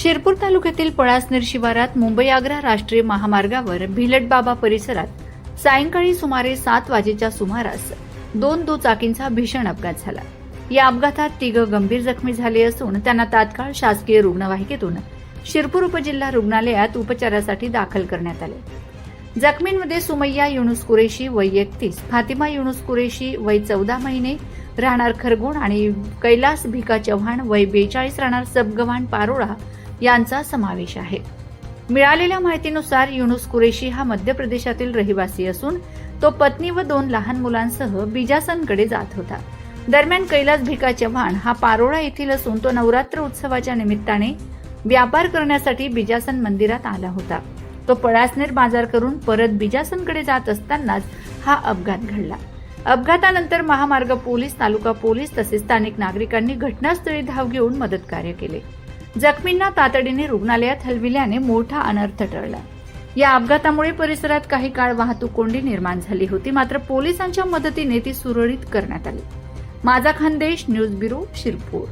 शिरपूर तालुक्यातील पळासनेर शिवारात मुंबई आग्रा राष्ट्रीय महामार्गावर भिलटबाबा परिसरात सायंकाळी सुमारे सात वाजेच्या सुमारास दोन दुचाकींचा भीषण अपघात झाला. या अपघातात तिघ गंभीर जखमी झाले असून त्यांना तात्काळ शासकीय रुग्णवाहिकेतून शिरपूर उपजिल्हा रुग्णालयात उपचारासाठी दाखल करण्यात आले. जखमींमध्ये सुमय्या युनुस कुरेशी वय एकतीस फातिमा युनुस कुरेशी वय चौदा महिने राहणार खरगोण आणि कैलास भिका चव्हाण वय बेचाळीस राहणार सबगव्हाण पारोळा यांचा समावेश आहे. मिळालेल्या माहितीनुसार युनुस कुरेशी हा मध्य प्रदेशातील रहिवासी असून तो पत्नी व दोन लहान मुलांसह बिजासनकडे जात होता. दरम्यान कैलास भिका चव्हाण हा पारोळा येथील असून तो नवरात्र उत्सवाच्या निमित्ताने व्यापार करण्यासाठी बिजासन मंदिरात आला होता. तो पळासनेर बाजार करून परत बिजासनकडे जात असतानाच हा अपघात घडला. अपघातानंतर महामार्ग पोलीस तालुका पोलीस तसेच स्थानिक नागरिकांनी घटनास्थळी धाव घेऊन मदत कार्य केले. जखमींना तातडीने रुग्णालयात हलविल्याने मोठा अनर्थ टळला. या अपघातामुळे परिसरात काही काळ वाहतूक कोंडी निर्माण झाली होती मात्र पोलिसांच्या मदतीने ती सुरळीत करण्यात आली. माझा खानदेश न्यूज ब्युरो शिरपूर.